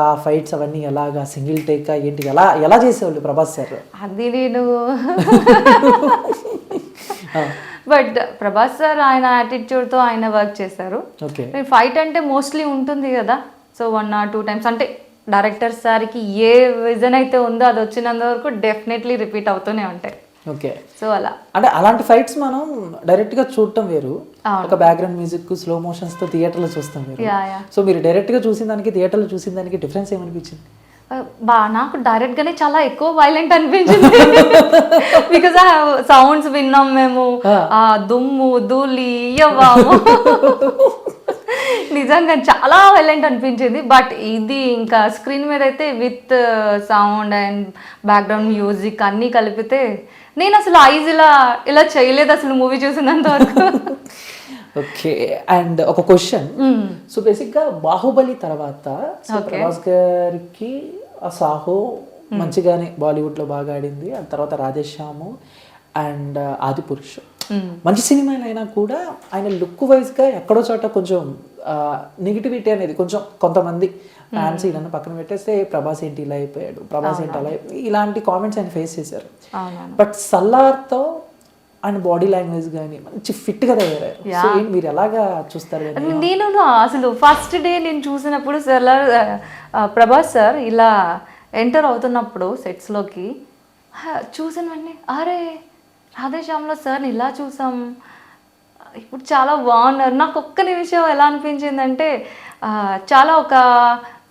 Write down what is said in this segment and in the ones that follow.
ఆ ఫైట్స్ అవన్నీ ఎలాగా సింగిల్ టేక్ ఏంటి ఎలా ఎలా చేసేవాళ్ళు ప్రభాస్ సార్? అది నేను. బట్ ప్రభాస్ సార్ ఆయన యాటిట్యూడ్తో ఆయన వర్క్ చేశారు. ఓకే. ఫైట్ అంటే మోస్ట్లీ ఉంటుంది కదా. So one or two times అంటే డైరెక్టర్ సార్కి ఏ విజన్ అయితే ఉందో అది వచ్చినంత వరకు డెఫినెట్లీ రిపీట్ అవుతూనే ఉంటాయి. ఓకే. సో అలా. అంటే అలాంటి ఫైట్స్ మనం డైరెక్ట్గా చూడటం వేరు. ఒక బ్యాక్గ్రౌండ్ మ్యూజిక్ స్లో మోషన్స్తో థియేటర్లో చూస్తాం వేరు. సో మీరు డైరెక్ట్గా చూసిన దానికి థియేటర్లో చూసిన దానికి డిఫరెన్స్ ఏమనిపించింది? బా నాకు డైరెక్ట్ గానే చాలా ఎక్కువ వైలెంట్ అనిపించింది. బికాస్ ఆ సౌండ్స్ విన్నాం మేము. ఆ. దుమ్ము ధూళి ఇయ్యవాము నిజంగా చాలా వైలెంట్ అనిపించింది బట్ ఇది ఇంకా స్క్రీన్ మీద అయితే with sound and background music అన్నీ కలిపితే నేను అసలు ఐజ్ ఇలా ఇలా చేయలేదు అసలు మూవీ చూసినంత వరకు. ఓకే అండ్ ఒక క్వశ్చన్ సో బేసిక్గా బాహుబలి తర్వాత ప్రభాస్ గారికి ఆ సాహో మంచిగానే బాలీవుడ్లో బాగా ఆడింది ఆ తర్వాత రాధేశ్యాము అండ్ ఆది పురుష్ మంచి సినిమాలు అయినా కూడా ఆయన లుక్ వైజ్గా ఎక్కడో చోట కొంచెం నెగిటివిటీ అనేది కొంచెం కొంతమంది ఫ్యాన్స్ ఇలా పక్కన పెట్టేస్తే ప్రభాస్ ఏంటి ఇలా అయిపోయాడు ప్రభాస్ ఏంటి అలా ఇలాంటి కామెంట్స్ ఆయన ఫేస్ చేశారు. బట్ సల్లార్తో ఆయన బాడీ లాంగ్వేజ్ కానీ మంచి ఫిట్గా తయారయ్యారు. సో ఏంటి మీరు ఎలాగా చూస్తారు నేను అసలు ఫస్ట్ డే నేను చూసినప్పుడు సార్ ప్రభాస్ సార్ ఇలా ఎంటర్ అవుతున్నప్పుడు సెట్స్లోకి చూసిన వెంటనే అరే రాధేశ్యామ్లో సార్ని ఇలా చూసాం. ఇప్పుడు చాలా బాగున్నారు నాకు ఒక్క నిమిషం ఎలా అనిపించిందంటే చాలా ఒక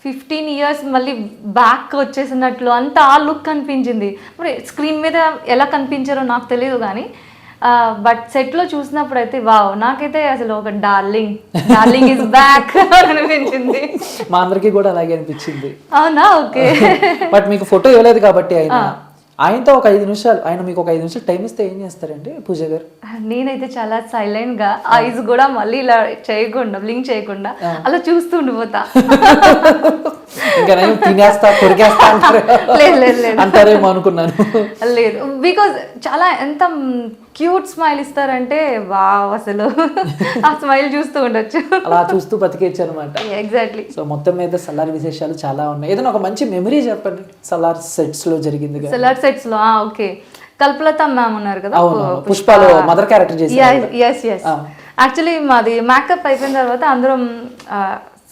ఫిఫ్టీన్ ఇయర్స్ మళ్ళీ బ్యాక్ వచ్చేసినట్లు అంత ఆ లుక్ కనిపించింది మరి స్క్రీన్ మీద ఎలా కనిపించారో నాకు తెలియదు కానీ బట్ సెట్లో చూసినప్పుడు అయితే వావ్ నాకైతే అసలు ఒక డార్లింగ్ డార్లింగ్ ఇస్ బ్యాక్ అనిపించింది. మా అందరికీ కూడా అలాగే అనిపించింది. అవునా? ఓకే. బట్ మీకు ఫోటో ఇవ్వలేదు కాబట్టి ఆయన ఆయనతో ఒక ఐదు నిమిషాలు ఆయన మీకు ఒక ఐదు నిమిషాలు టైం ఇస్తే ఏం చేస్తారండి పూజ గారు? నేనైతే చాలా సైలెంట్గా ఐస్ కూడా మళ్ళీ ఇలా చేయకుండా బ్లింక్ చేయకుండా అలా చూస్తూ ఉండిపోతా. ఇంకా నేను తినేస్తా కొరికేస్తా అంటారు. లేదు లేదు లేదు. అంటారేమో అనుకున్నాను. లేదు బికాజ్ చాలా ఎంత క్యూట్ స్మైల్ ఇస్తారంటే వావ్ అసలు. ఆ స్మైల్ చూస్తూ ఉండొచ్చు. అలా చూస్తూ బతికేచ్చు అనమాట ఎగ్జాక్ట్లీ సో మొత్తం మీద సల్లార్ విశేషాలు చాలా ఉన్నాయి. ఏదైనా ఒక మంచి మెమరీ చెప్పండి. సల్లార్ సెట్స్లో జరిగింది. సెలర్ సెట్స్లో ఓకే. కల్పలత మ్యామ్ ఉన్నారు కదా పుష్పలో మదర్ క్యారెక్టర్ చేసి యాక్చువల్లీ మాది మేకప్ అయిపోయిన తర్వాత అందరం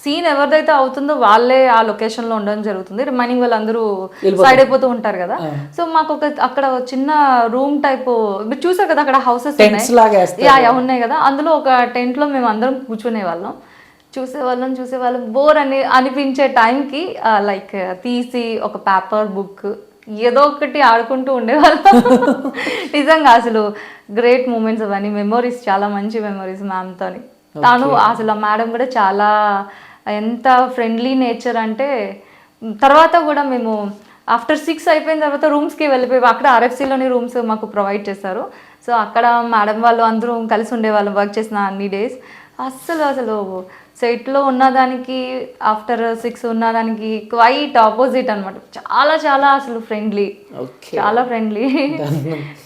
సీన్ ఎవరిదైతే అవుతుందో వాళ్ళే ఆ లొకేషన్లో ఉండడం జరుగుతుంది. రిమైనింగ్ వాళ్ళందరూ సైడ్ అయిపోతూ ఉంటారు కదా. సో మాకు ఒక అక్కడ చిన్న రూమ్ టైప్ మీరు చూసారు కదా అక్కడ హౌసెస్ టెంట్స్ లాగా వేస్తారు. యా యా ఉన్నాయి కదా. అందులో ఒక టెంట్లో మేము అందరం కూర్చునే వాళ్ళం. చూసేవాళ్ళం చూసేవాళ్ళం. బోర్ అని అనిపించే టైంకి లైక్ తీసి ఒక పేపర్ బుక్ ఏదో ఒకటి ఆడుకుంటూ ఉండేవాళ్ళం. నిజంగా అసలు గ్రేట్ మూమెంట్స్ అవన్నీ. మెమొరీస్ చాలా మంచి మెమొరీస్ మ్యామ్తోని తాను. అసలు ఆ మేడం కూడా చాలా ఎంత ఫ్రెండ్లీ నేచర్ అంటే తర్వాత కూడా మేము ఆఫ్టర్ సిక్స్ అయిపోయిన తర్వాత రూమ్స్కి వెళ్ళిపోయి అక్కడ ఆర్ఎఫ్సీలోని రూమ్స్ మాకు ప్రొవైడ్ చేస్తారు సో అక్కడ మేడం వాళ్ళు అందరూ కలిసి ఉండేవాళ్ళం వర్క్ చేసిన అన్ని డేస్ అస్సలు అసలు సెట్లో ఉన్నదానికి ఆఫ్టర్ సిక్స్ ఉన్నదానికి క్వైట్ ఆపోజిట్ అన్నమాట. చాలా చాలా అసలు ఫ్రెండ్లీ. చాలా ఫ్రెండ్లీ.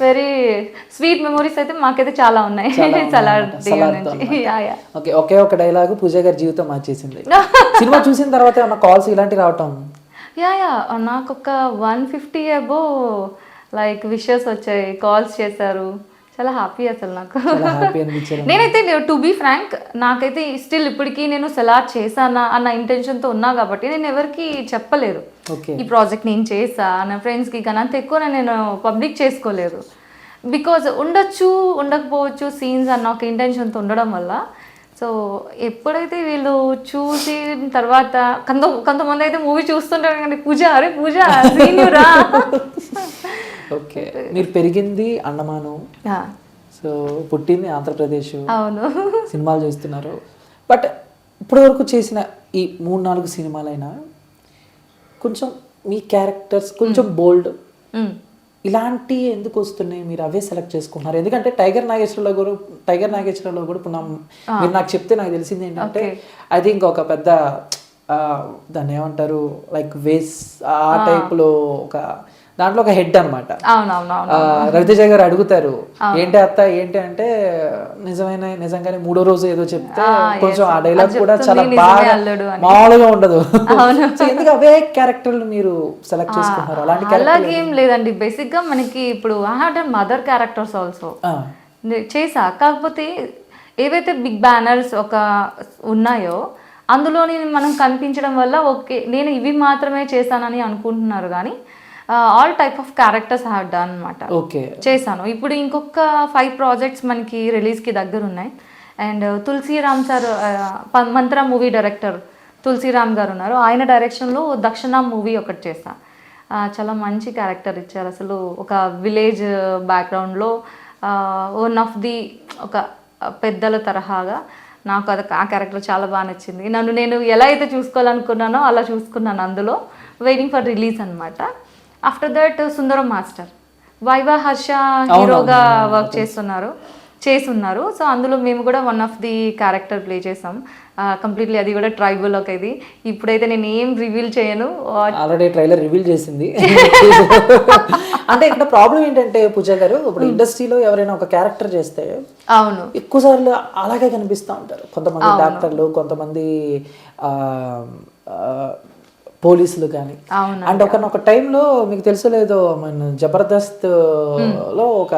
వెరీ స్వీట్ మెమొరీస్ అయితే మాకైతే చాలా ఉన్నాయి. ఓకే ఒకే ఒక డైలాగ్ పూజ గారి జీవితం మార్చేసింది. సినిమా చూసిన తర్వాత ఏమన్నా కాల్స్ ఇలాంటి రావటం? Yeah yeah. నాకు ఒక one fifty above like wishes వచ్చాయి. కాల్స్ చేశారు. చాలా హ్యాపీ అసలు నాకు. నేనైతే టు బీ ఫ్రాంక్ నాకైతే స్టిల్ ఇప్పటికీ నేను సెలార్ చేశానా అన్న ఇంటెన్షన్తో ఉన్నా కాబట్టి నేను ఎవరికి చెప్పలేదు. ఈ ప్రాజెక్ట్ నేను చేసా నా ఫ్రెండ్స్కి కానీ అంత ఎక్కువ నేను పబ్లిక్ చేసుకోలేదు. బికాజ్ ఉండొచ్చు ఉండకపోవచ్చు సీన్స్ అన్న ఒక ఇంటెన్షన్తో ఉండడం వల్ల. సో ఎప్పుడైతే వీళ్ళు చూసి తర్వాత కొంత కొంతమంది అయితే మూవీ చూస్తుంటారు కానీ పూజ అరే పూజ సీనియరా ఓకే. మీరు పెరిగింది అండమాను. సో పుట్టింది ఆంధ్రప్రదేశ్. అవును. సినిమాలు చేస్తున్నారు. బట్ ఇప్పటివరకు చేసిన ఈ మూడు నాలుగు సినిమాలైనా కొంచెం మీ క్యారెక్టర్స్ కొంచెం బోల్డ్. ఇలాంటి ఎందుకు వస్తున్నాయి? మీరు అవే సెలెక్ట్ చేసుకుంటున్నారు. ఎందుకంటే టైగర్ నాగేశ్వరలో కూడా టైగర్ నాగేశ్వరలో కూడా ఇప్పుడు మీరు నాకు చెప్తే నాకు తెలిసింది ఏంటంటే ఐ థింక్ ఒక పెద్ద దాన్ని ఏమంటారు? లైక్ వేస్ ఆ. టైప్లో ఒక దాంట్లో ఒక హెడ్ అనమాట రవితేజ గారు అడుగుతారు ఏంటి అత్త ఏంటి అంటే నిజమైన నిజంగానే మూడో రోజు ఏదో చెప్తే కొంచెం ఆ డైలాగ్ కూడా చాలా బాగా మామూలుగా ఉండదు. ఎందుకు అవే క్యారెక్టర్లు మీరు సెలెక్ట్ చేసుకుంటున్నారు? అలాంటి అలాగేం లేదండి. బేసిక్గా మనకి ఇప్పుడు I have done mother characters also చేసా. కాకపోతే ఏవైతే బిగ్ బ్యానర్స్ ఒక ఉన్నాయో అందులోని మనం కనిపించడం వల్ల ఓకే నేను ఇవి మాత్రమే చేశానని అనుకుంటున్నారు కానీ all type of characters have done అనమాట ఓకే చేశాను. ఇప్పుడు ఇంకొక ఫైవ్ ప్రాజెక్ట్స్ మనకి రిలీజ్కి దగ్గర ఉన్నాయి and Tulasiram sir Mantra movie director Tulasiram garu ఉన్నారు. ఆయన డైరెక్షన్లో దక్షిణ మూవీ ఒకటి చేశా. చాలా మంచి క్యారెక్టర్ ఇచ్చారు. అసలు ఒక విలేజ్ బ్యాక్గ్రౌండ్లో వన్ ఆఫ్ ది ఒక పెద్దల తరహాగా నాకు అది ఆ క్యారెక్టర్ చాలా బాగా నచ్చింది. నన్ను నేను ఎలా అయితే చూసుకోవాలనుకున్నానో అలా చూసుకున్నాను అందులో. వెయిటింగ్ ఫర్ రిలీజ్ అనమాట after that Sundaram master Viva Harsha హీరోగా వర్క్ చేస్తున్నారు చేస్తున్నారు. సో అందులో మేము కూడా one of the character play చేసాం. కంప్లీట్లీ అది కూడా ట్రైబల్ ఒక ఇది. ఇప్పుడైతే నేను ఏం రివీల్ చేయను. ఆల్రెడీ ట్రైలర్ రివీల్ చేసింది. అంటే ఇక్కడ ప్రాబ్లం ఏంటంటే పూజ గారు ఇప్పుడు ఇండస్ట్రీలో ఎవరైనా ఒక క్యారెక్టర్ చేస్తే అవును. ఎక్కువ సార్లు అలాగే కనిపిస్తూ ఉంటారు. కొంతమంది డాక్టర్లు కొంతమంది పోలీసులు కానీ అండ్ ఒకనొక టైంలో మీకు తెలుసో లేదో మన జబర్దస్త్లో ఒక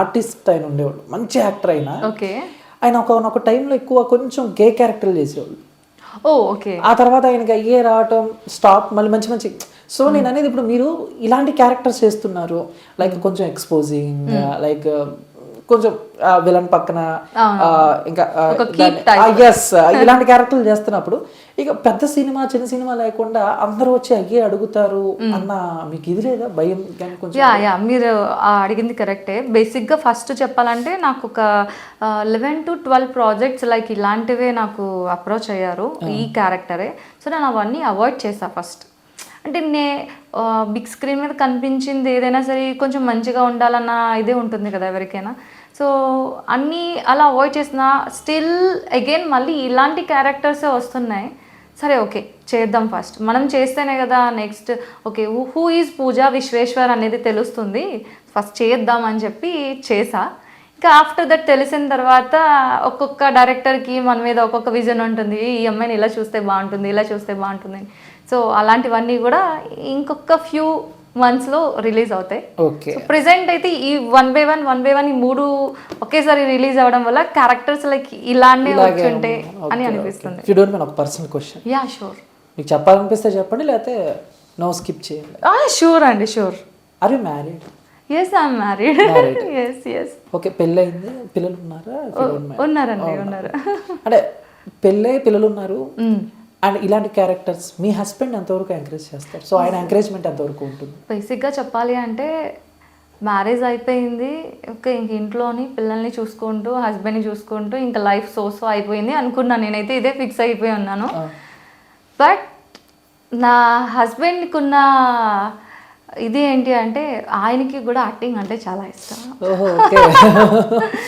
ఆర్టిస్ట్ ఆయన ఉండేవాడు. మంచి యాక్టర్ అయినా ఓకే. ఆయన ఒకనొక టైంలో ఎక్కువ కొంచెం గే క్యారెక్టర్లు చేసేవాళ్ళు. ఆ తర్వాత ఆయనకి అయ్యే రావటం స్టాప్ మళ్ళీ మంచి మంచి సో నేను అనేది ఇప్పుడు మీరు ఇలాంటి క్యారెక్టర్స్ చేస్తున్నారు. లైక్ కొంచెం ఎక్స్పోజింగ్ లైక్ కొంచెం విలన్ పక్కన ఇంకా ఎస్ ఇలాంటి క్యారెక్టర్లు చేస్తున్నప్పుడు ఇక పెద్ద సినిమా చిన్న సినిమా లేకుండా అందరూ వచ్చి అయ్యే అడుగుతారు అన్న మీకు ఇది లేదా? భయం కొంచెం యా యా మీరు అడిగింది కరెక్టే. బేసిక్గా ఫస్ట్ చెప్పాలంటే నాకు ఒక eleven to twelve projects like ఇలాంటివే నాకు అప్రోచ్ అయ్యారు ఈ క్యారెక్టరే సో నేను అవన్నీ అవాయిడ్ చేసా ఫస్ట్ అంటే నే బిగ్ స్క్రీన్ మీద కనిపించింది ఏదైనా సరే కొంచెం మంచిగా ఉండాలన్న ఇదే ఉంటుంది కదా ఎవరికైనా. సో అన్నీ అలా అవాయిడ్ చేసిన స్టిల్ అగైన్ మళ్ళీ ఇలాంటి క్యారెక్టర్సే వస్తున్నాయి. సరే ఓకే చేద్దాం ఫస్ట్. మనం చేస్తేనే కదా next okay who is Pooja Vishweshwar అనేది తెలుస్తుంది. ఫస్ట్ చేద్దాం అని చెప్పి చేసా. ఇంకా ఆఫ్టర్ దట్ తెలిసిన తర్వాత ఒక్కొక్క డైరెక్టర్కి మన మీద ఒక్కొక్క విజన్ ఉంటుంది. ఈ అమ్మాయిని ఇలా చూస్తే బాగుంటుంది ఇలా చూస్తే బాగుంటుంది సో అలాంటివన్నీ కూడా ఇంకొక ఫ్యూ మంత్స్లో రిలీజ్ అవుతాయి. ఓకే ప్రెసెంట్ అయితే ఈ one by one one by one ఈ మూడు ఒకేసారి రిలీజ్ అవ్వడం వల్ల క్యారెక్టర్స్ లైక్ ఇలానే వచ్చుంటే అని అనిపిస్తుంది. యూ డోంట్ మీన్ ఒక పర్సనల్ క్వశ్చన్ యా షూర్ మీకు చెప్పాలనిపిస్తే చెప్పండి లేకపోతే నో స్కిప్ చేయండి. షూర్ అండి sure are you married yes I'm married. Yes yes okay పెళ్ళయింది. పిల్లలు ఉన్నారా. ఉన్నారండి ఉన్నారు. అంటే పెళ్ళే పిల్లలు ఉన్నారు అండ్ ఇలాంటి క్యారెక్టర్స్ మీ హస్బెండ్ ఎంతవరకు ఎంకరేజ్ చేస్తారు. సో ఆయన ఎంకరేజ్మెంట్ ఎంతవరకు ఉంటుంది. బేసిక్గా చెప్పాలి అంటే మ్యారేజ్ అయిపోయింది ఓకే ఇంక ఇంట్లోని పిల్లల్ని చూసుకుంటూ హస్బెండ్ని చూసుకుంటూ ఇంకా లైఫ్ సో సో అయిపోయింది అనుకున్నాను. నేనైతే ఇదే ఫిక్స్ అయిపోయి ఉన్నాను. బట్ నా హస్బెండ్కి ఉన్న ఇది ఏంటి అంటే ఆయనకి కూడా యాక్టింగ్ అంటే చాలా ఇష్టం. ఓహో ఓకే.